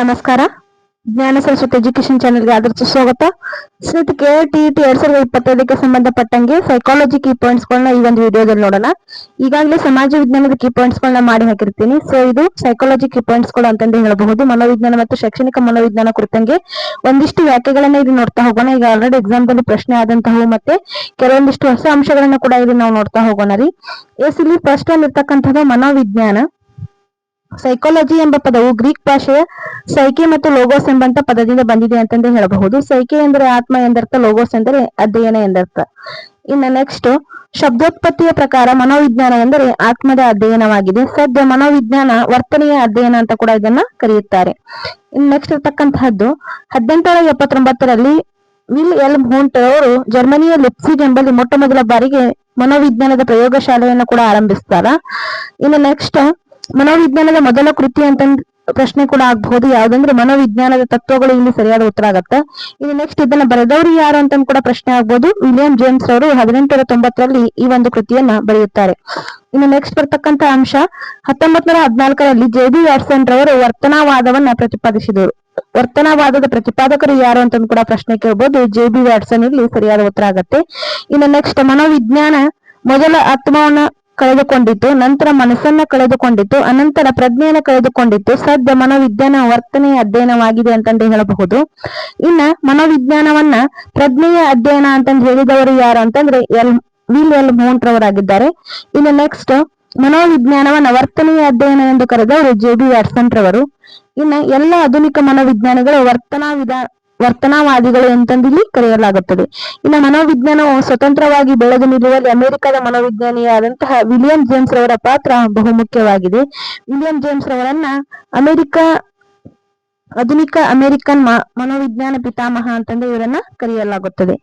ನಮಸ್ಕಾರ. ಜ್ಞಾನ ಸರಸ್ವತಿ ಎಜುಕೇಶನ್ ಚಾನೆಲ್ಗೆ ಆದರ್ಶ ಸ್ವಾಗತ. ಕೆ ಟಿ ಟಿ ಎರಡ್ ಸಾವಿರದ ಇಪ್ಪತ್ತೈದಕ್ಕೆ ಸಂಬಂಧಪಟ್ಟಂಗೆ ಸೈಕಾಲಜಿ ಕೀ ಪಾಯಿಂಟ್ಸ್ ಗಳನ್ನ ಈ ಒಂದು ವಿಡಿಯೋದಲ್ಲಿ ನೋಡೋಣ. ಈಗಾಗಲೇ ಸಮಾಜ ವಿಜ್ಞಾನದ ಕೀ ಪಾಯಿಂಟ್ಸ್ ಗಳನ್ನ ಮಾಡಿ ಹಾಕಿರ್ತೀನಿ. ಸೊ ಇದು ಸೈಕಾಲಜಿ ಕೀ ಪಾಯಿಂಟ್ಸ್ಗಳು ಅಂತಂದು ಹೇಳಬಹುದು. ಮನೋವಿಜ್ಞಾನ ಮತ್ತು ಶೈಕ್ಷಣಿಕ ಮನೋವಿಜ್ಞಾನ ಕುರಿತಂಗೆ ಒಂದಿಷ್ಟು ವ್ಯಾಖ್ಯೆಗಳನ್ನ ಇಲ್ಲಿ ನೋಡ್ತಾ ಹೋಗೋಣ. ಈಗ ಆಲ್ರೆಡಿ ಎಕ್ಸಾಮ್ ದಲ್ಲಿ ಪ್ರಶ್ನೆ ಆದಂತಹ ಮತ್ತೆ ಕೆಲವೊಂದಿಷ್ಟು ಹೊಸ ಅಂಶಗಳನ್ನ ಕೂಡ ಇಲ್ಲಿ ನಾವು ನೋಡ್ತಾ ಹೋಗೋಣ ರೀ. ಎಸ್ ಇಲ್ಲಿ ಫಸ್ಟ್ ಅಲ್ಲಿ ಇರ್ತಕ್ಕಂಥದ್ದು ಮನೋವಿಜ್ಞಾನ. ಸೈಕಾಲಜಿ ಎಂಬ ಪದವು ಗ್ರೀಕ್ ಭಾಷೆಯ ಸೈಕೆ ಮತ್ತು ಲೋಗೋಸ್ ಎಂಬಂತ ಪದದಿಂದ ಬಂದಿದೆ ಅಂತಂದು ಹೇಳಬಹುದು. ಸೈಕೆ ಎಂದರೆ ಆತ್ಮ ಎಂದರ್ಥ ಲೋಗೋಸ್ ಎಂದರೆ ಅಧ್ಯಯನ ಎಂದರ್ಥ. ಇನ್ನು ನೆಕ್ಸ್ಟ್ ಶಬ್ದೋತ್ಪತ್ತಿಯ ಪ್ರಕಾರ ಮನೋವಿಜ್ಞಾನ ಎಂದರೆ ಆತ್ಮದ ಅಧ್ಯಯನವಾಗಿದೆ. ಸದ್ಯ ಮನೋವಿಜ್ಞಾನ ವರ್ತನೆಯ ಅಧ್ಯಯನ ಅಂತ ಕೂಡ ಇದನ್ನ ಕರೆಯುತ್ತಾರೆ. ಇನ್ನು ನೆಕ್ಸ್ಟ್ ಇರ್ತಕ್ಕಂತಹದ್ದು ಹದಿನೆಂಟುನೂರ ಎಪ್ಪತ್ತೊಂಬತ್ತರಲ್ಲಿ ವಿಲ್ ಎಲ್ ಹೂಂಟ್ ಅವರು ಜರ್ಮನಿಯ ಲಿಪ್ಸಿಗ್ ಎಂಬಲ್ಲಿ ಮೊಟ್ಟ ಮೊದಲ ಬಾರಿಗೆ ಮನೋವಿಜ್ಞಾನದ ಪ್ರಯೋಗಶಾಲೆಯನ್ನು ಕೂಡ ಆರಂಭಿಸ್ತಾರ. ಇನ್ನು ನೆಕ್ಸ್ಟ್ ಮನೋವಿಜ್ಞಾನದ ಮೊದಲ ಕೃತಿ ಅಂತ ಪ್ರಶ್ನೆ ಕೂಡ ಆಗಬಹುದು ಯಾವ್ದಂದ್ರೆ ಮನೋವಿಜ್ಞಾನದ ತತ್ವಗಳು ಇಲ್ಲಿ ಸರಿಯಾದ ಉತ್ತರ ಆಗತ್ತೆ. ಇನ್ನು ನೆಕ್ಸ್ಟ್ ಇದನ್ನ ಬರೆದವರು ಯಾರು ಅಂತ ಕೂಡ ಪ್ರಶ್ನೆ ಆಗ್ಬಹುದು ವಿಲಿಯಂ ಜೇಮ್ಸ್ ಅವರು ಹದಿನೆಂಟುನೂರ ತೊಂಬತ್ತರಲ್ಲಿ ಈ ಒಂದು ಕೃತಿಯನ್ನ ಬರೆಯುತ್ತಾರೆ. ಇನ್ನು ನೆಕ್ಸ್ಟ್ ಬರ್ತಕ್ಕಂತ ಅಂಶ ಹತ್ತೊಂಬತ್ ನೂರ ಹದಿನಾಲ್ಕರಲ್ಲಿ ಜೆ ಬಿ ವ್ಯಾಟ್ಸನ್ ರವರು ವರ್ತನಾವಾದವನ್ನ ಪ್ರತಿಪಾದಿಸಿದರು ವರ್ತನವಾದದ ಪ್ರತಿಪಾದಕರು ಯಾರು ಅಂತ ಕೂಡ ಪ್ರಶ್ನೆ ಕೇಳಬಹುದು ಜೆ ಬಿ ವ್ಯಾಟ್ಸನ್ ಇಲ್ಲಿ ಸರಿಯಾದ ಉತ್ತರ ಆಗತ್ತೆ. ಇನ್ನು ನೆಕ್ಸ್ಟ್ ಮನೋವಿಜ್ಞಾನ, ಮೊದಲ ಆತ್ಮವನ್ನ ಕಳೆದುಕೊಂಡಿತ್ತು ನಂತರ ಮನಸ್ಸನ್ನ ಕಳೆದುಕೊಂಡಿತ್ತು ಅನಂತರ ಪ್ರಜ್ಞೆಯನ್ನು ಕಳೆದುಕೊಂಡಿತ್ತು ಸದ್ಯ ಮನೋವಿಜ್ಞಾನ ವರ್ತನೆಯ ಅಧ್ಯಯನವಾಗಿದೆ ಅಂತಂದು ಹೇಳಬಹುದು. ಇನ್ನ ಮನೋವಿಜ್ಞಾನವನ್ನ ಪ್ರಜ್ಞೆಯ ಅಧ್ಯಯನ ಅಂತಂದು ಹೇಳಿದವರು ಯಾರು ಅಂತಂದ್ರೆ ಎಲ್, ವಿಲ್ ಎಲ್ ಮೋಂಟ್ರವರಾಗಿದ್ದಾರೆ. ಇನ್ನು ನೆಕ್ಸ್ಟ್ ಮನೋವಿಜ್ಞಾನವನ್ನ ವರ್ತನೆಯ ಅಧ್ಯಯನ ಎಂದು ಕರೆದವರು ಜೆ ಬಿ ವ್ಯಾಟ್ಸನ್ ರವರು ಇನ್ನ ಎಲ್ಲ ಆಧುನಿಕ ಮನೋವಿಜ್ಞಾನಿಗಳು ವರ್ತನಾ ವಿಧಾನ ವರ್ತನಾವಾದಿಗಳು ಎಂತಂದಿಲ್ಲಿ ಕರೆಯಲಾಗುತ್ತದೆ. ಇನ್ನು ಮನೋವಿಜ್ಞಾನವು ಸ್ವತಂತ್ರವಾಗಿ ಬೆಳೆದು ನಿಲ್ಲುವಲ್ಲಿ ಅಮೆರಿಕದ ಮನೋವಿಜ್ಞಾನಿಯಾದಂತಹ ವಿಲಿಯಂ ಜೇಮ್ಸ್ ರವರ ಪಾತ್ರ ಬಹುಮುಖ್ಯವಾಗಿದೆ. ವಿಲಿಯಂ ಜೇಮ್ಸ್ ರವರನ್ನ ಅಮೆರಿಕ, ಆಧುನಿಕ ಅಮೆರಿಕನ್ ಮನೋವಿಜ್ಞಾನ ಪಿತಾಮಹ ಅಂತಂದ್ರೆ ಇವರನ್ನ ಕರೆಯಲಾಗುತ್ತದೆ.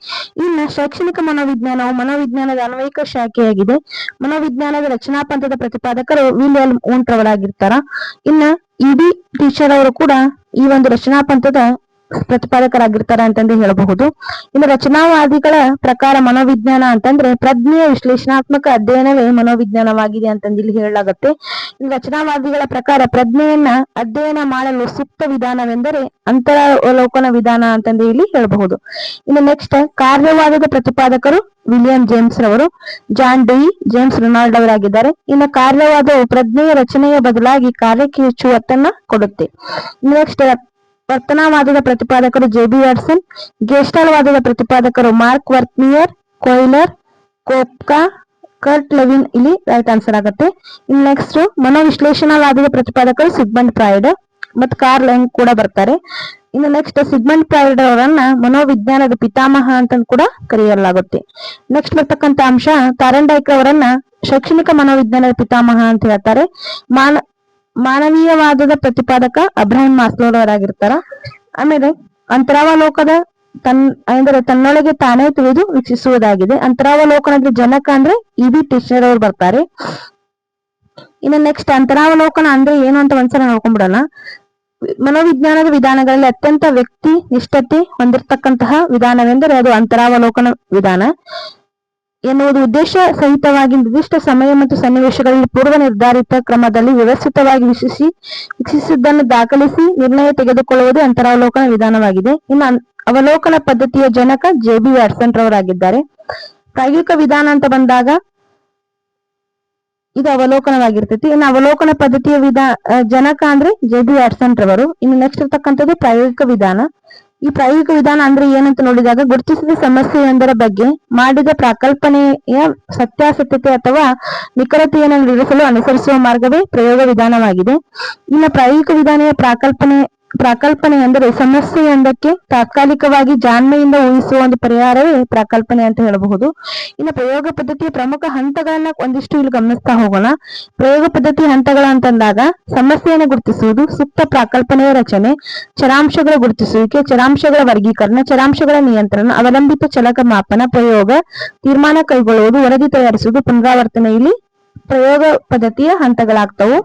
ಇನ್ನು ಶೈಕ್ಷಣಿಕ ಮನೋವಿಜ್ಞಾನವು ಮನೋವಿಜ್ಞಾನದ ಅನ್ವಯಿಕ ಶಾಖೆಯಾಗಿದೆ. ಮನೋವಿಜ್ಞಾನದ ರಚನಾ ಪಂಥದ ಪ್ರತಿಪಾದಕರು ವಿಲಿಯಂ ಓಂಟ್ ರವರಾಗಿರ್ತಾರ ಇನ್ನ ಇಡಿ ಟೀಚರ್ ಅವರು ಕೂಡ ಈ ಒಂದು ರಚನಾ ಪಂಥದ ಪ್ರತಿಪಾದಕರಾಗಿರ್ತಾರೆ ಅಂತಂದು ಹೇಳಬಹುದು. ಇನ್ನು ರಚನಾವಾದಿಗಳ ಪ್ರಕಾರ ಮನೋವಿಜ್ಞಾನ ಅಂತಂದ್ರೆ ಪ್ರಜ್ಞೆಯ ವಿಶ್ಲೇಷಣಾತ್ಮಕ ಅಧ್ಯಯನವೇ ಮನೋವಿಜ್ಞಾನವಾಗಿದೆ ಅಂತಂದು ಇಲ್ಲಿ ಹೇಳಲಾಗುತ್ತೆ. ಇನ್ನು ರಚನಾವಾದಿಗಳ ಪ್ರಕಾರ ಪ್ರಜ್ಞೆಯನ್ನ ಅಧ್ಯಯನ ಮಾಡಲು ಸೂಕ್ತ ವಿಧಾನವೆಂದರೆ ಅಂತರಾವಲೋಕನ ವಿಧಾನ ಅಂತಂದು ಇಲ್ಲಿ ಹೇಳಬಹುದು. ಇನ್ನು ನೆಕ್ಸ್ಟ್ ಕಾರ್ಯವಾದದ ಪ್ರತಿಪಾದಕರು ವಿಲಿಯಂ ಜೇಮ್ಸ್ ರವರು, ಜಾನ್ ಡಿ ಜೇಮ್ಸ್ ರೊನಾಲ್ಡ್ ಅವರಾಗಿದ್ದಾರೆ. ಇನ್ನು ಕಾರ್ಯವಾದವು ಪ್ರಜ್ಞೆಯ ರಚನೆಯ ಬದಲಾಗಿ ಕಾರ್ಯಕ್ಕೆ ಹೆಚ್ಚು ಒತ್ತನ್ನ ಕೊಡುತ್ತೆ. ನೆಕ್ಸ್ಟ್ ವರ್ತನವಾದದ ಪ್ರತಿಪಾದಕರು ಜೆ ಬಿ ವ್ಯಾಟ್ಸನ್ ಗೇಸ್ಟಾಲ್ವಾದದ ಪ್ರತಿಪಾದಕರು Mark Wertheimer, Kohler, Koffka, Kurt Lewin. ಇಲ್ಲಿ ರೈಟ್ ಆನ್ಸರ್ ಆಗುತ್ತೆ. ಇನ್ ನೆಕ್ಸ್ಟ್ ಮನೋವಿಶ್ಲೇಷಣಾವಾದದ ಪ್ರತಿಪಾದಕರು ಸಿಗ್ಮಂಡ್ ಫ್ರಾಯ್ಡ್ ಮತ್ತು ಕಾರ್ಲ್ ಹೆಂಗ್ ಕೂಡ ಬರ್ತಾರೆ. ಇನ್ನು ನೆಕ್ಸ್ಟ್ ಸಿಗ್ಮಂಡ್ ಫ್ರಾಯ್ಡ್ ಅವರನ್ನ ಮನೋವಿಜ್ಞಾನದ ಪಿತಾಮಹ ಅಂತ ಕೂಡ ಕರೆಯಲಾಗುತ್ತೆ. ನೆಕ್ಸ್ಟ್ ಬರ್ತಕ್ಕಂಥ ಅಂಶ ತಾರಂಡೈಕ್ ಅವರನ್ನ ಶೈಕ್ಷಣಿಕ ಮನೋವಿಜ್ಞಾನದ ಪಿತಾಮಹ ಅಂತ ಹೇಳ್ತಾರೆ. ಮಾನ ಮಾನವೀಯವಾದದ ಪ್ರತಿಪಾದಕ ಅಬ್ರಾಹಿಂ ಮಾಸ್ಲೋರವರಾಗಿರ್ತಾರ ಆಮೇಲೆ ಅಂತರಾವಲೋಕದ ತನ್, ಅಂದ್ರೆ ತನ್ನೊಳಗೆ ತಾನೇ ತಿಳಿದು ವೀಕ್ಷಿಸುವುದಾಗಿದೆ. ಅಂತರಾವಲೋಕನ ಅಂದ್ರೆ ಜನಕ ಅಂದ್ರೆ ಇ ಬಿ ಟೀಚರ್ ಅವ್ರು ಬರ್ತಾರೆ. ಇನ್ನು ನೆಕ್ಸ್ಟ್ ಅಂತರಾವಲೋಕನ ಅಂದ್ರೆ ಏನು ಅಂತ ಒಂದ್ಸಲ ನೋಡ್ಕೊಂಡ್ಬಿಡೋಣ ಮನೋವಿಜ್ಞಾನದ ವಿಧಾನಗಳಲ್ಲಿ ಅತ್ಯಂತ ವ್ಯಕ್ತಿ ನಿಷ್ಠತೆ ಹೊಂದಿರತಕ್ಕಂತಹ ವಿಧಾನವೆಂದರೆ ಅದು ಅಂತರಾವಲೋಕನ ವಿಧಾನ. ಎನ್ನುವುದು ಉದ್ದೇಶ ಸಹಿತವಾಗಿ ನಿರ್ದಿಷ್ಟ ಸಮಯ ಮತ್ತು ಸನ್ನಿವೇಶಗಳಲ್ಲಿ ಪೂರ್ವ ನಿರ್ಧಾರಿತ ಕ್ರಮದಲ್ಲಿ ವ್ಯವಸ್ಥಿತವಾಗಿ ವೀಕ್ಷಿಸಿ ವೀಕ್ಷಿಸಿದ್ದನ್ನು ದಾಖಲಿಸಿ ನಿರ್ಣಯ ತೆಗೆದುಕೊಳ್ಳುವುದು ಅಂತರಾವಲೋಕನ ವಿಧಾನವಾಗಿದೆ. ಇನ್ನು ಅವಲೋಕನ ಪದ್ಧತಿಯ ಜನಕ ಜೆ ಬಿ ವ್ಯಾಟ್ಸನ್ ರವರಾಗಿದ್ದಾರೆ. ಪ್ರಾಯೋಗಿಕ ವಿಧಾನ ಅಂತ ಬಂದಾಗ ಇದು ಅವಲೋಕನವಾಗಿರ್ತೈತಿ. ಇನ್ನು ಅವಲೋಕನ ಪದ್ಧತಿಯ ವಿಧಾ ಜನಕ ಅಂದ್ರೆ ಜೆ ಬಿ ವ್ಯಾಟ್ಸನ್ ರವರು. ಇನ್ನು ನೆಕ್ಸ್ಟ್ ಇರ್ತಕ್ಕಂಥದ್ದು ಪ್ರಾಯೋಗಿಕ ವಿಧಾನ. ಈ ಪ್ರಾಯೋಗಿಕ ವಿಧಾನ ಅಂದ್ರೆ ಏನಂತ ನೋಡಿದಾಗ ಗುರುತಿಸಿದ ಸಮಸ್ಯೆಯೊಂದರ ಬಗ್ಗೆ ಮಾಡಿದ ಪ್ರಾಕಲ್ಪನೆಯ ಸತ್ಯಾಸತ್ಯತೆ ಅಥವಾ ನಿಖರತೆಯನ್ನು ನಿರ್ಧರಿಸಲು ಅನುಸರಿಸುವ ಮಾರ್ಗವೇ ಪ್ರಯೋಗ ವಿಧಾನವಾಗಿದೆ. ಇನ್ನು ಪ್ರಾಯೋಗಿಕ ವಿಧಾನೆಯ ಪ್ರಾಕಲ್ಪನೆ ಪ್ರಾಕಲ್ಪನೆ ಅಂದರೆ ಸಮಸ್ಯೆಯೊಂದಕ್ಕೆ ತಾತ್ಕಾಲಿಕವಾಗಿ ಜಾಣ್ಮೆಯಿಂದ ಊಹಿಸುವ ಒಂದು ಪರಿಹಾರವೇ ಪ್ರಕಲ್ಪನೆ ಅಂತ ಹೇಳಬಹುದು. ಇನ್ನು ಪ್ರಯೋಗ ಪದ್ಧತಿಯ ಪ್ರಮುಖ ಹಂತಗಳನ್ನ ಒಂದಿಷ್ಟು ಇಲ್ಲಿ ಗಮನಿಸ್ತಾ ಹೋಗೋಣ. ಪ್ರಯೋಗ ಪದ್ಧತಿ ಹಂತಗಳ ಅಂತಂದಾಗ ಸಮಸ್ಯೆಯನ್ನು ಗುರುತಿಸುವುದು ಸೂಕ್ತ ಪ್ರಕಲ್ಪನೆಯ ರಚನೆ, ಚರಾಂಶಗಳ ಗುರುತಿಸುವಿಕೆ, ಚರಾಂಶಗಳ ವರ್ಗೀಕರಣ, ಚರಾಂಶಗಳ ನಿಯಂತ್ರಣ, ಅವಲಂಬಿತ ಚಲಕ ಮಾಪನ, ಪ್ರಯೋಗ, ತೀರ್ಮಾನ ಕೈಗೊಳ್ಳುವುದು, ವರದಿ ತಯಾರಿಸುವುದು ಪುನರಾವರ್ತನೆ ಇಲ್ಲಿ ಪ್ರಯೋಗ ಪದ್ಧತಿಯ ಹಂತಗಳಾಗ್ತವು.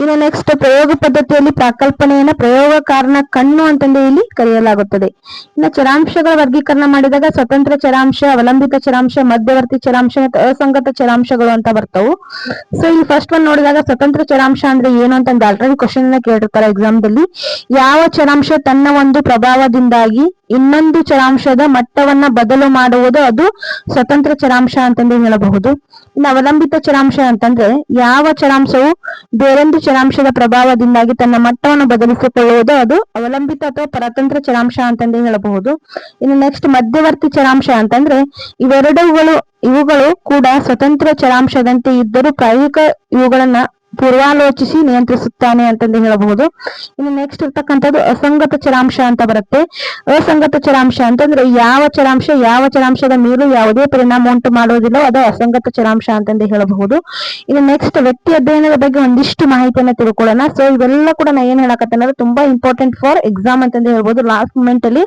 ಇನ್ನು ನೆಕ್ಸ್ಟ್ ಪ್ರಯೋಗ ಪದ್ಧತಿಯಲ್ಲಿ ಪ್ರಕಲ್ಪನೆಯನ್ನ ಪ್ರಯೋಗ ಕಾರಣ ಕಣ್ಣು ಅಂತಂದು ಇಲ್ಲಿ ಕರೆಯಲಾಗುತ್ತದೆ. ಇನ್ನು ಚರಾಂಶಗಳ ವರ್ಗೀಕರಣ ಮಾಡಿದಾಗ ಸ್ವತಂತ್ರ ಚರಾಂಶ, ಅವಲಂಬಿತ ಚರಾಂಶ, ಮಧ್ಯವರ್ತಿ ಚರಾಂಶ ಮತ್ತು ಅಸಂಗತ ಚರಾಂಶಗಳು ಅಂತ ಬರ್ತವು. ಸೊ ಇಲ್ಲಿ ಫಸ್ಟ್ ಒನ್ ನೋಡಿದಾಗ ಸ್ವತಂತ್ರ ಚರಾಂಶ ಅಂದ್ರೆ ಏನು ಅಂತಂದು ಆಲ್ರೆಡಿ ಕ್ವಶನ್ ಕೇಳಿರ್ತಾರೆ ಎಕ್ಸಾಮ್ ದಲ್ಲಿ. ಯಾವ ಚರಾಂಶ ತನ್ನ ಒಂದು ಪ್ರಭಾವದಿಂದಾಗಿ ಇನ್ನೊಂದು ಚರಾಂಶದ ಮಟ್ಟವನ್ನ ಬದಲು ಮಾಡುವುದು ಅದು ಸ್ವತಂತ್ರ ಚರಾಂಶ ಅಂತಂದು ಹೇಳಬಹುದು. ಇನ್ನು ಅವಲಂಬಿತ ಚರಾಂಶ ಅಂತಂದ್ರೆ ಯಾವ ಚರಾಂಶವು ಬೇರೊಂದು ಚರಾಂಶದ ಪ್ರಭಾವದಿಂದಾಗಿ ತನ್ನ ಮಟ್ಟವನ್ನು ಬದಲಿಸಿಕೊಳ್ಳುವುದು ಅದು ಅವಲಂಬಿತ ಅಥವಾ ಪರತಂತ್ರ ಚರಾಂಶ ಅಂತಂದು ಹೇಳಬಹುದು. ಇನ್ನು ನೆಕ್ಸ್ಟ್ ಮಧ್ಯವರ್ತಿ ಚರಾಂಶ ಅಂತಂದ್ರೆ ಇವೆರಡುಗಳು ಇವುಗಳು ಕೂಡ ಸ್ವತಂತ್ರ ಚರಾಂಶದಂತೆ ಇದ್ದರೂ ಪ್ರಾಯೋಗಿಕ ಇವುಗಳನ್ನ ಪೂರ್ವಾಲೋಚಿಸಿ ನಿಯಂತ್ರಿಸುತ್ತಾನೆ ಅಂತಂದು ಹೇಳಬಹುದು. ಇನ್ನು ನೆಕ್ಸ್ಟ್ ಇರ್ತಕ್ಕಂಥದ್ದು ಅಸಂಗತ ಚರಾಂಶ ಅಂತ ಬರುತ್ತೆ. ಅಸಂಗತ ಚರಾಂಶ ಅಂತಂದ್ರೆ ಯಾವ ಚರಾಂಶ, ಯಾವ ಚರಾಂಶದ ಮೇಲೂ ಯಾವುದೇ ಪರಿಣಾಮ ಉಂಟು ಮಾಡೋದಿಲ್ಲ, ಅದು ಅಸಂಗತ ಚರಾಂಶ ಅಂತಂದು ಹೇಳಬಹುದು. ಇನ್ನು ನೆಕ್ಸ್ಟ್ ವ್ಯಕ್ತಿ ಅಧ್ಯಯನದ ಬಗ್ಗೆ ಒಂದಿಷ್ಟು ಮಾಹಿತಿಯನ್ನು ತಿಳ್ಕೊಳ್ಳೋಣ. ಸೊ ಇವೆಲ್ಲ ಕೂಡ ನಾ ಏನ್ ಹೇಳಕತ್ತೇನೆ ತುಂಬಾ ಇಂಪಾರ್ಟೆಂಟ್ ಫಾರ್ ಎಕ್ಸಾಮ್ ಅಂತಂದು ಹೇಳ್ಬೋದು. ಲಾಸ್ಟ್ ಮೂಮೆಂಟ್ ಅಲ್ಲಿ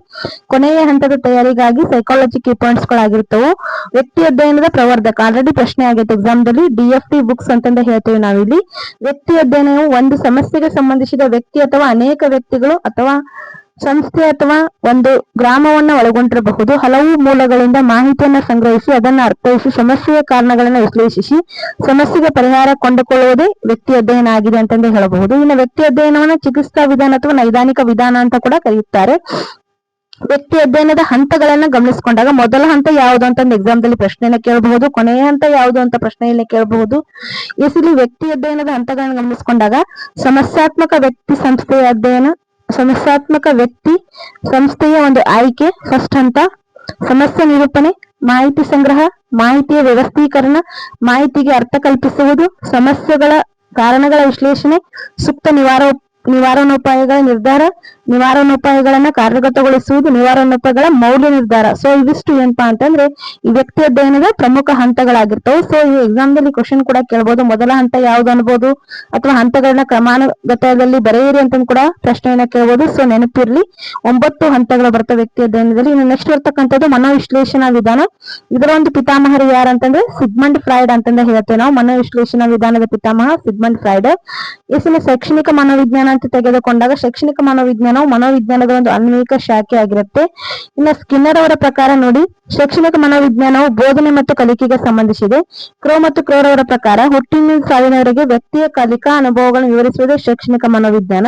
ಕೊನೆಯ ಹಂತದ ತಯಾರಿಗಾಗಿ ಸೈಕಾಲಜಿ ಕೀ ಪಾಯಿಂಟ್ಸ್ ಗಳಾಗಿರ್ತವು. ವ್ಯಕ್ತಿ ಅಧ್ಯಯನದ ಪ್ರವರ್ಧಕ ಆಲ್ರೆಡಿ ಪ್ರಶ್ನೆ ಆಗೈತೆ ಎಕ್ಸಾಮ್ ದಲ್ಲಿ ಡಿ ಎಫ್ ಟಿ ಬುಕ್ಸ್ ಅಂತಂದ ಹೇಳ್ತೇವೆ ನಾವಿಲ್ಲಿ. ವ್ಯಕ್ತಿ ಅಧ್ಯಯನವು ಒಂದು ಸಮಸ್ಯೆಗೆ ಸಂಬಂಧಿಸಿದ ವ್ಯಕ್ತಿ ಅಥವಾ ಅನೇಕ ವ್ಯಕ್ತಿಗಳು ಅಥವಾ ಸಂಸ್ಥೆ ಅಥವಾ ಒಂದು ಗ್ರಾಮವನ್ನ ಒಳಗೊಂಡಿರಬಹುದು. ಹಲವು ಮೂಲಗಳಿಂದ ಮಾಹಿತಿಯನ್ನ ಸಂಗ್ರಹಿಸಿ ಅದನ್ನು ಅರ್ಥೈಸಿ ಸಮಸ್ಯೆಯ ಕಾರಣಗಳನ್ನು ವಿಶ್ಲೇಷಿಸಿ ಸಮಸ್ಯೆಗೆ ಪರಿಹಾರ ಕೊಂಡುಕೊಳ್ಳುವುದೇ ವ್ಯಕ್ತಿ ಅಧ್ಯಯನ ಆಗಿದೆ ಅಂತಂದು ಹೇಳಬಹುದು. ಇನ್ನು ವ್ಯಕ್ತಿ ಅಧ್ಯಯನವನ್ನ ಚಿಕಿತ್ಸಾ ವಿಧಾನ ಅಥವಾ ನೈದಾನಿಕ ವಿಧಾನ ಅಂತ ಕೂಡ ಕರೆಯುತ್ತಾರೆ. ವ್ಯಕ್ತಿ ಅಧ್ಯಯನದ ಹಂತಗಳನ್ನ ಗಮನಿಸಿಕೊಂಡಾಗ ಮೊದಲ ಹಂತ ಯಾವುದು ಅಂತ ಎಕ್ಸಾಮ್ ದಲ್ಲಿ ಪ್ರಶ್ನೆಯನ್ನ ಕೇಳಬಹುದು, ಕೊನೆಯ ಹಂತ ಯಾವುದು ಅಂತ ಪ್ರಶ್ನೆಯನ್ನ ಕೇಳಬಹುದು. ಇಲ್ಲಿ ವ್ಯಕ್ತಿ ಅಧ್ಯಯನದ ಹಂತಗಳನ್ನ ಗಮನಿಸಿಕೊಂಡಾಗ ಸಮಸ್ಯಾತ್ಮಕ ವ್ಯಕ್ತಿ ಸಂಸ್ಥೆಯ ಅಧ್ಯಯನ, ಸಮಸ್ಯಾತ್ಮಕ ವ್ಯಕ್ತಿ ಸಂಸ್ಥೆಯ ಒಂದು ಆಯ್ಕೆ ಫಸ್ಟ್ ಹಂತ, ಸಮಸ್ಯೆ ನಿರೂಪಣೆ, ಮಾಹಿತಿ ಸಂಗ್ರಹ, ಮಾಹಿತಿಯ ವ್ಯವಸ್ಥೀಕರಣ, ಮಾಹಿತಿಗೆ ಅರ್ಥ ಕಲ್ಪಿಸುವುದು, ಸಮಸ್ಯೆಗಳ ಕಾರಣಗಳ ವಿಶ್ಲೇಷಣೆ, ಸೂಕ್ತ ನಿವಾರ, ನಿವಾರಣೋಪಾಯಗಳ ನಿರ್ಧಾರ ನಿವಾರಣೋಪಾಯಗಳನ್ನ ಕಾರ್ಯಗತಗೊಳಿಸುವುದು ನಿವಾರಣೋಪಾಯಗಳ ಮೌಲ್ಯ ನಿರ್ಧಾರ. ಸೊ ಇದಿಷ್ಟು ಏನಪ್ಪಾ ಅಂತಂದ್ರೆ, ಈ ವ್ಯಕ್ತಿ ಅಧ್ಯಯನದ ಪ್ರಮುಖ ಹಂತಗಳಾಗಿರ್ತವೆ. ಸೊ ಈ ಎಕ್ಸಾಮ್ ದಲ್ಲಿ ಕ್ವಶನ್ ಕೂಡ ಕೇಳಬಹುದು ಮೊದಲ ಹಂತ ಯಾವ್ದು ಅನ್ಬೋದು? ಅಥವಾ ಹಂತಗಳನ್ನ ಕ್ರಮಾನುಗತದಲ್ಲಿ ಬರೆಯಿರಿ ಅಂತ ಕೂಡ ಪ್ರಶ್ನೆಯನ್ನ ಕೇಳಬಹುದು ಸೊ ನೆನಪಿರ್ಲಿ. ಒಂಬತ್ತು ಹಂತಗಳು ಬರ್ತವೆ ವ್ಯಕ್ತಿ ಅಧ್ಯಯನದಲ್ಲಿ. ಇನ್ನು ನೆಕ್ಸ್ಟ್ ಬರ್ತಕ್ಕಂಥದ್ದು ಮನೋವಿಶ್ಲೇಷಣಾ ವಿಧಾನ. ಇದರ ಒಂದು ಪಿತಾಮಹರು ಯಾರಂತಂದ್ರೆ ಸಿಗ್ಮಂಡ್ ಫ್ರೈಡ್ ಅಂತಂದ್ರೆ ಹೇಳ್ತೇವೆ ನಾವು. ಮನೋವಿಶ್ಲೇಷಣಾ ವಿಧಾನದ ಪಿತಾಮಹ ಸಿಗ್ಮಂಡ್ ಫ್ರೈಡ್ ಇಸಿನ ಶೈಕ್ಷಣಿಕ ಮನೋವಿಜ್ಞಾನ ಅಂತ ತೆಗೆದುಕೊಂಡಾಗ, ಶೈಕ್ಷಣಿಕ ಮನೋವಿಜ್ಞಾನವು ಮನೋವಿಜ್ಞಾನದ ಒಂದು ಅನ್ವಯಿಕ ಶಾಖೆ ಆಗಿರುತ್ತೆ. ಇನ್ನು ಸ್ಕಿನ್ನರ್ ಅವರ ಪ್ರಕಾರ ನೋಡಿ, ಶೈಕ್ಷಣಿಕ ಮನೋವಿಜ್ಞಾನವು ಬೋಧನೆ ಮತ್ತು ಕಲಿಕೆಗೆ ಸಂಬಂಧಿಸಿದೆ. ಕ್ರೋ ಮತ್ತು ಕ್ರೋರ್ ಅವರ ಪ್ರಕಾರ ಹುಟ್ಟಿನ ಸಾವಿನವರೆಗೆ ವ್ಯಕ್ತಿಯ ಕಲಿಕಾ ಅನುಭವಗಳನ್ನು ವಿವರಿಸುವುದು ಶೈಕ್ಷಣಿಕ ಮನೋವಿಜ್ಞಾನ.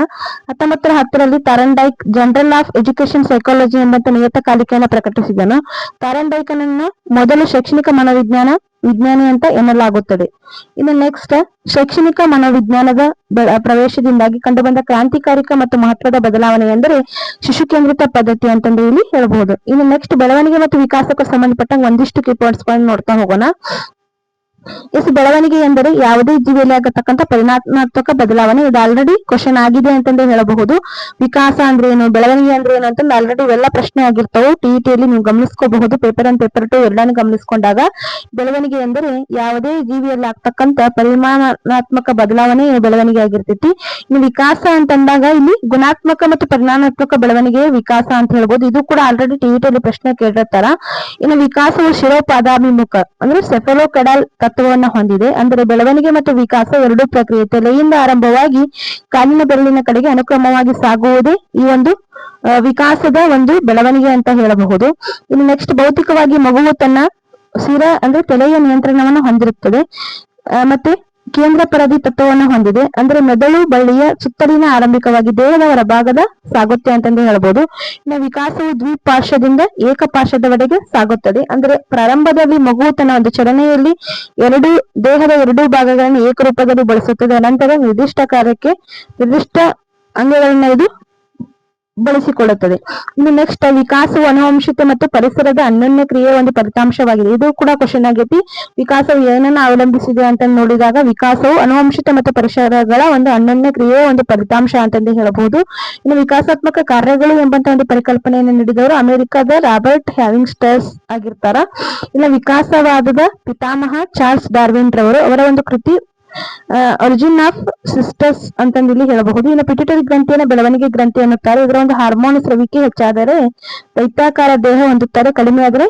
ಹತ್ತೊಂಬತ್ತರ ಹತ್ತರಲ್ಲಿ Thorndike general of education psychology ಎಂಬಂತ ನಿಯತಕಾಲಿಕೆಯನ್ನು ಪ್ರಕಟಿಸಿದನು. ತಾರಂಡೈಕನನ್ನು ಮೊದಲು ಶೈಕ್ಷಣಿಕ ಮನೋವಿಜ್ಞಾನ ವಿಜ್ಞಾನಿ ಅಂತ ಎನ್ನಲಾಗುತ್ತದೆ. ಇನ್ನು ನೆಕ್ಸ್ಟ್ ಶೈಕ್ಷಣಿಕ ಮನೋವಿಜ್ಞಾನದ ಪ್ರವೇಶದಿಂದಾಗಿ ಕಂಡುಬಂದ ಕ್ರಾಂತಿಕಾರಿಕ ಮತ್ತು ಮಹತ್ವದ ಬದಲಾವಣೆ ಎಂದರೆ ಶಿಶು ಕೇಂದ್ರಿತ ಪದ್ಧತಿ ಅಂತಂದು ಇಲ್ಲಿ ಹೇಳಬಹುದು. ಇನ್ನು ನೆಕ್ಸ್ಟ್ ಬೆಳವಣಿಗೆ ಮತ್ತು ವಿಕಾಸಕ್ಕೆ ಸಂಬಂಧಪಟ್ಟ ಒಂದಿಷ್ಟು ಕೀ ಪಾಯಿಂಟ್ಸ್ ನೋಡ್ತಾ ಹೋಗೋಣ. ಎಸ್ ಬೆಳವಣಿಗೆ ಎಂದರೆ ಯಾವುದೇ ಜೀವಿಯಲ್ಲಿ ಆಗತಕ್ಕಂಥ ಪರಿಣಾಮಾತ್ಮಕ ಬದಲಾವಣೆ. ಇದು ಆಲ್ರೆಡಿ ಕ್ವಶನ್ ಆಗಿದೆ ಅಂತಂದು ಹೇಳಬಹುದು. ವಿಕಾಸ ಅಂದ್ರೆ ಏನು, ಬೆಳವಣಿಗೆ ಅಂದ್ರೆ ಏನು ಅಂತಂದ್ರೆ ಆಲ್ರೆಡಿ ಇವೆಲ್ಲ ಪ್ರಶ್ನೆ ಆಗಿರ್ತವೆ. ಟಿಇಟಿಯಲ್ಲಿ ನೀವು ಗಮನಿಸ್ಕೋಬಹುದು. ಪೇಪರ್ ಒನ್ ಪೇಪರ್ ಟು ಎರಡನ್ನು ಗಮನಿಸ್ಕೊಂಡಾಗ ಬೆಳವಣಿಗೆ ಎಂದರೆ ಯಾವುದೇ ಜೀವಿಯಲ್ಲಿ ಆಗ್ತಕ್ಕಂಥ ಪರಿಮಾಣಾತ್ಮಕ ಬದಲಾವಣೆ ಬೆಳವಣಿಗೆ ಆಗಿರ್ತೈತಿ. ಇನ್ನು ವಿಕಾಸ ಅಂತಂದಾಗ ಇಲ್ಲಿ ಗುಣಾತ್ಮಕ ಮತ್ತು ಪರಿಣಾಮಾತ್ಮಕ ಬೆಳವಣಿಗೆ ವಿಕಾಸ ಅಂತ ಹೇಳ್ಬೋದು. ಇದು ಕೂಡ ಆಲ್ರೆಡಿ ಟಿಇಟಿಯಲ್ಲಿ ಪ್ರಶ್ನೆ ಕೇಳಿರ್ತಾರ. ಇನ್ನು ವಿಕಾಸವು ಶಿರೋಪಾದಾಭಿಮುಖ ಅಂದ್ರೆ ಸೆಫೆಲೋ ಕೆಡಲ್ ತತ್ವವನ್ನ ಹೊಂದಿದೆ. ಅಂದರೆ ಬೆಳವಣಿಗೆ ಮತ್ತು ವಿಕಾಸ ಎರಡೂ ಪ್ರಕ್ರಿಯೆ ತಲೆಯಿಂದ ಆರಂಭವಾಗಿ ಕಾಲಿನ ಬೆರಳಿನ ಕಡೆಗೆ ಅನುಕ್ರಮವಾಗಿ ಸಾಗುವುದೇ ಈ ಒಂದು ವಿಕಾಸದ ಒಂದು ಬೆಳವಣಿಗೆ ಅಂತ ಹೇಳಬಹುದು. ಇನ್ನು ನೆಕ್ಸ್ಟ್ ಭೌತಿಕವಾಗಿ ಮಗುವು ತನ್ನ ಶಿರ, ಅಂದ್ರೆ ತಲೆಯ ನಿಯಂತ್ರಣವನ್ನು ಹೊಂದಿರುತ್ತದೆ. ಮತ್ತೆ ಕೇಂದ್ರ ಪರದಿ ತತ್ವವನ್ನು ಹೊಂದಿದೆ. ಅಂದ್ರೆ ಮೆದುಳು, ಬಳ್ಳಿಯ ಸುತ್ತಲಿನ ಆರಂಭಿಕವಾಗಿ ದೇಹದ ಹೊರಭಾಗದ ಸಾಗುತ್ತೆ ಅಂತಂದು ಹೇಳ್ಬೋದು. ಇನ್ನು ವಿಕಾಸವು ದ್ವಿಪಾರ್ಶ್ವದಿಂದ ಏಕಪಾರ್ಶ್ವದವರೆಗೆ ಸಾಗುತ್ತದೆ. ಅಂದ್ರೆ ಪ್ರಾರಂಭದಲ್ಲಿ ಮಗು ತನ್ನ ಒಂದು ಚಲನೆಯಲ್ಲಿ ಎರಡು, ದೇಹದ ಎರಡೂ ಭಾಗಗಳನ್ನು ಏಕರೂಪದಲ್ಲಿ ಬಳಸುತ್ತದೆ. ನಂತರ ನಿರ್ದಿಷ್ಟ ಕಾರ್ಯಕ್ಕೆ ನಿರ್ದಿಷ್ಟ ಅಂಗಗಳನ್ನ ಇದು ಬಳಸಿಕೊಳ್ಳುತ್ತದೆ. ಇನ್ನು ನೆಕ್ಸ್ಟ್ ವಿಕಾಸ ಅನುವಂಶತೆ ಮತ್ತು ಪರಿಸರದ ಅನ್ಯೋನ್ಯ ಕ್ರಿಯೆ ಒಂದು ಫಲಿತಾಂಶವಾಗಿದೆ. ಇದು ಕೂಡ ಕ್ವಶನ್ ಆಗೈತಿ. ವಿಕಾಸವು ಏನನ್ನ ಅವಲಂಬಿಸಿದೆ ಅಂತ ನೋಡಿದಾಗ ವಿಕಾಸವು ಅನುವಂಶಿತ ಮತ್ತು ಪರಿಸರಗಳ ಒಂದು ಅನ್ಯೋನ್ಯ ಕ್ರಿಯೆಯ ಒಂದು ಫಲಿತಾಂಶ ಅಂತಂದು ಹೇಳಬಹುದು. ಇನ್ನು ವಿಕಾಸಾತ್ಮಕ ಕಾರ್ಯಗಳು ಎಂಬಂತ ಒಂದು ಪರಿಕಲ್ಪನೆಯನ್ನು ನೀಡಿದವರು ಅಮೆರಿಕದ ರಾಬರ್ಟ್ ಹ್ಯಾವಿಂಗ್ ಸ್ಟರ್ಸ್ ಆಗಿರ್ತಾರ. ಇನ್ನು ವಿಕಾಸವಾದದ ಪಿತಾಮಹ ಚಾರ್ಲ್ಸ್ ಡಾರ್ವಿನ್ ರವರು ಅವರ ಒಂದು ಕೃತಿ ಒರಿಜಿನ್ ಆಫ್ ಸಿಸ್ಟರ್ಸ್ ಅಂತಂದು ಇಲ್ಲಿ ಹೇಳಬಹುದು. ಇನ್ನು ಪಿಟ್ಯೂಟರಿ ಗ್ರಂಥಿಯನ್ನು, ಬೆಳವಣಿಗೆ ಗ್ರಂಥಿ ಅನ್ನುತ್ತಾರೆ ಇದರ ಒಂದು ಹಾರ್ಮೋನ್ ಸ್ರವಿಕೆ ಹೆಚ್ಚಾದರೆ ದೈತ್ಯಾಕಾರ ದೇಹ ಹೊಂದುತ್ತಾರೆ ಕಡಿಮೆ ಆದರೆ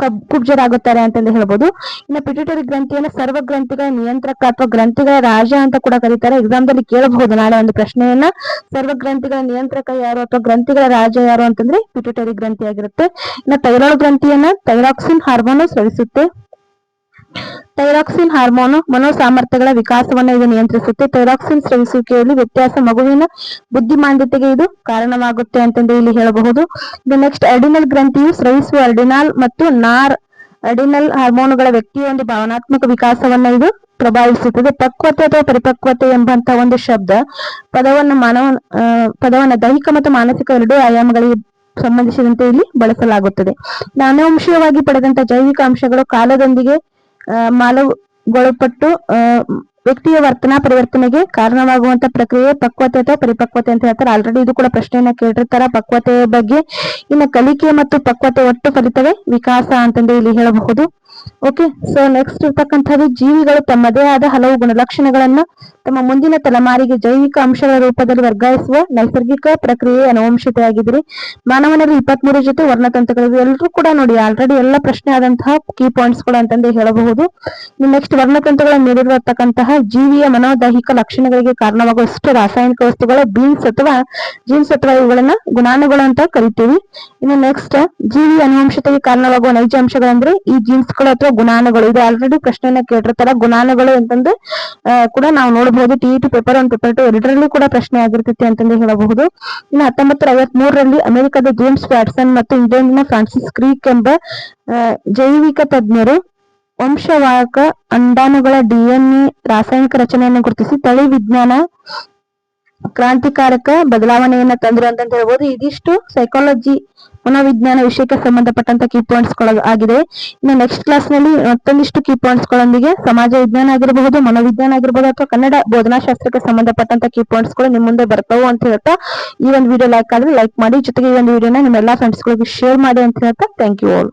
ಕಬ್- ಕುಬ್ಜರಾಗುತ್ತಾರೆ ಅಂತಂದು ಹೇಳ್ಬೋದು ಇನ್ನು ಪಿಟ್ಯೂಟರಿ ಗ್ರಂಥಿಯನ್ನ ಸರ್ವ ಗ್ರಂಥಿಗಳ ನಿಯಂತ್ರಕ ಅಥವಾ ಗ್ರಂಥಿಗಳ ರಾಜ ಅಂತ ಕೂಡ ಕರೀತಾರೆ. ಎಕ್ಸಾಮ್ ದಲ್ಲಿ ಕೇಳಬಹುದು ನಾಳೆ ಒಂದು ಪ್ರಶ್ನೆಯನ್ನ. ಸರ್ವ ಗ್ರಂಥಿಗಳ ನಿಯಂತ್ರಕ ಯಾರು ಅಥವಾ ಗ್ರಂಥಿಗಳ ರಾಜ ಯಾರು ಅಂತಂದ್ರೆ ಪಿಟ್ಯೂಟರಿ ಗ್ರಂಥಿ ಆಗಿರುತ್ತೆ. ಇನ್ನು ಥೈರಾಯ್ಡ್ ಗ್ರಂಥಿಯನ್ನ ಥೈರಾಕ್ಸಿನ್ ಹಾರ್ಮೋನ್ ಸ್ರವಿಸುತ್ತೆ ಥೈರಾಕ್ಸಿನ್ ಹಾರ್ಮೋನು ಮನೋಸಾಮರ್ಥ್ಯಗಳ ವಿಕಾಸವನ್ನು ಇದು ನಿಯಂತ್ರಿಸುತ್ತೆ. ಥೈರಾಕ್ಸಿನ್ ಸ್ರವಿಸುವಿಕೆಯಲ್ಲಿ ವ್ಯತ್ಯಾಸ ಮಗುವಿನ ಬುದ್ಧಿಮಾಂದ್ಯತೆಗೆ ಇದು ಕಾರಣವಾಗುತ್ತೆ ಅಂತಂದು ಇಲ್ಲಿ ಹೇಳಬಹುದು. ಇದು ನೆಕ್ಸ್ಟ್ ಅರ್ಡಿನಲ್ ಗ್ರಂಥಿಯು ಸ್ರವಿಸುವ ಅರ್ಡಿನಾಲ್ ಮತ್ತು ನಾರ್ ಅರ್ಡಿನಲ್ ಹಾರ್ಮೋನುಗಳ ವ್ಯಕ್ತಿಯ ಒಂದು ಭಾವನಾತ್ಮಕ ವಿಕಾಸವನ್ನ ಇದು ಪ್ರಭಾವಿಸುತ್ತದೆ. ಪಕ್ವತೆ ಅಥವಾ ಪರಿಪಕ್ವತೆ ಎಂಬಂತಹ ಒಂದು ಶಬ್ದ ಪದವನ್ನು ಮಾನವ ಪದವನ್ನು ದೈಹಿಕ ಮತ್ತು ಮಾನಸಿಕ ಎರಡೂ ಆಯಾಮಗಳಿಗೆ ಸಂಬಂಧಿಸಿದಂತೆ ಇಲ್ಲಿ ಬಳಸಲಾಗುತ್ತದೆ. ನಾನಾಂಶೀಯವಾಗಿ ಪಡೆದಂತ ಜೈವಿಕ ಅಂಶಗಳು ಕಾಲದೊಂದಿಗೆ ಮಾಲಗೊಳಪಟ್ಟು ವ್ಯಕ್ತಿಯ ವರ್ತನಾ ಪರಿವರ್ತನೆಗೆ ಕಾರಣವಾಗುವಂತ ಪ್ರಕ್ರಿಯೆ ಪಕ್ವತೆ ಅಥವಾ ಪರಿಪಕ್ವತೆ ಅಂತ ಹೇಳ್ತಾರೆ. ಆಲ್ರೆಡಿ ಇದು ಕೂಡ ಪ್ರಶ್ನೆಯನ್ನ ಕೇಳಿರ್ತಾರ ಪಕ್ವತೆಯ ಬಗ್ಗೆ ಇನ್ನು ಕಲಿಕೆ ಮತ್ತು ಪಕ್ವತೆ ಒಟ್ಟು ಫಲಿತವೇ ವಿಕಾಸ ಅಂತಂದು ಇಲ್ಲಿ ಹೇಳಬಹುದು. ಓಕೆ ಸೊ ನೆಕ್ಸ್ಟ್ ಇರ್ತಕ್ಕಂಥದ್ದು ಜೀವಿಗಳು ತಮ್ಮದೇ ಆದ ಹಲವು ಗುಣಲಕ್ಷಣಗಳನ್ನ ತಮ್ಮ ಮುಂದಿನ ತಲೆಮಾರಿಗೆ ಜೈವಿಕ ಅಂಶಗಳ ರೂಪದಲ್ಲಿ ವರ್ಗಾಯಿಸುವ ನೈಸರ್ಗಿಕ ಪ್ರಕ್ರಿಯೆ ಅನುವಂಶಿತೆಯಾಗಿದ್ರಿ ಮಾನವನಲ್ಲಿ ಇಪ್ಪತ್ಮೂರು ಜೊತೆ ವರ್ಣತಂತುಗಳಿವೆ. ಎಲ್ಲರೂ ಕೂಡ ನೋಡಿ ಆಲ್ರೆಡಿ ಎಲ್ಲ ಪ್ರಶ್ನೆ ಆದಂತಹ ಕೀ ಪಾಯಿಂಟ್ಸ್ಗಳು ಅಂತಂದೇ ಹೇಳಬಹುದು. ನೆಕ್ಸ್ಟ್ ವರ್ಣತಂತುಗಳ ಮೇಲಿರತಕ್ಕಂತಹ ಜೀವಿಯ ಮನೋದೈಹಿಕ ಲಕ್ಷಣಗಳಿಗೆ ಕಾರಣವಾಗುವ ಇಷ್ಟು ರಾಸಾಯನಿಕ ವಸ್ತುಗಳ ಬೀನ್ಸ್ ಅಥವಾ ಜೀನ್ಸ್ ಅಥವಾ ಇವುಗಳನ್ನ ಗುಣಾಣುಗಳು ಅಂತ ಕರಿತೀವಿ. ಇನ್ನು ನೆಕ್ಸ್ಟ್ ಜೀವಿ ಅನುವಂಶತೆಗೆ ಕಾರಣವಾಗುವ ನೈಜ ಅಂಶಗಳಂದ್ರೆ ಈ ಜೀನ್ಸ್ ಗಳು ಅಥವಾ ಗುಣಾನುಗಳು ಇದು. ಆಲ್ರೆಡಿ ಪ್ರಶ್ನೆಯನ್ನ ಕೇಳಿರ್ತಾರ ಗುಣಾನುಗಳು ಅಂತಂದ್ರೆ ಆ, ಕೂಡ ನಾವು ನೋಡಬಹುದು T paper one paper two ಎರಡರಲ್ಲಿ ಕೂಡ ಪ್ರಶ್ನೆ ಆಗಿರ್ತೈತಿ ಅಂತಂದು ಹೇಳಬಹುದು. ಇನ್ನು ಹತ್ತೊಂಬತ್ತು ಐವತ್ ಮೂರರಲ್ಲಿ ಅಮೆರಿಕದ ಜೇಮ್ಸ್ ವ್ಯಾಟ್ಸನ್ ಮತ್ತು ಇಂಗ್ಲೆಂಡ್ನ ಫ್ರಾನ್ಸಿಸ್ ಕ್ರೀಕ್ ಎಂಬ ಜೈವಿಕ ತಜ್ಞರು ವಂಶವಾಹಕ ಅಂಡಾಣುಗಳ ಡಿಎನ್ಎ ರಾಸಾಯನಿಕ ರಚನೆಯನ್ನು ಗುರುತಿಸಿ ತಳಿ ವಿಜ್ಞಾನ ಕ್ರಾಂತಿಕಾರಕ ಬದಲಾವಣೆಯನ್ನ ತಂದ್ರು ಅಂತ ಹೇಳ್ಬೋದು. ಇದಿಷ್ಟು ಸೈಕಾಲಜಿ ಮನೋವಿಜ್ಞಾನ ವಿಷಯಕ್ಕೆ ಸಂಬಂಧಪಟ್ಟಂತ ಕೀ ಪಾಯಿಂಟ್ಸ್ ಆಗಿದೆ. ಇನ್ನು ನೆಕ್ಸ್ಟ್ ಕ್ಲಾಸ್ನಲ್ಲಿ ಮತ್ತೊಂದಿಷ್ಟು ಕೀ ಪಾಯಿಂಟ್ಸ್ ಗಳೊಂದಿಗೆ ಸಮಾಜ ವಿಜ್ಞಾನ ಆಗಿರಬಹುದು, ಮನೋವಿಜ್ಞಾನ ಆಗಿರಬಹುದು ಅಥವಾ ಕನ್ನಡ ಬೋಧನಾಶಾಸ್ತ್ರಕ್ಕೆ ಸಂಬಂಧಪಟ್ಟಂತ ಕೀ ಪಾಯಿಂಟ್ಸ್ಗಳು ನಿಮ್ ಮುಂದೆ ಬರ್ತಾವು ಅಂತ ಹೇಳ್ತಾ ಈ ಒಂದು ವಿಡಿಯೋ ಲೈಕ್ ಆದ್ರೆ ಲೈಕ್ ಮಾಡಿ, ಜೊತೆಗೆ ಈ ಒಂದು ವಿಡಿಯೋನ ನಿಮ್ಮ ಎಲ್ಲಾ ಫ್ರೆಂಡ್ಸ್ ಗಳಿಗೆ ಶೇರ್ ಮಾಡಿ ಅಂತ ಹೇಳ್ತಾ ಥ್ಯಾಂಕ್ ಯು ಆಲ್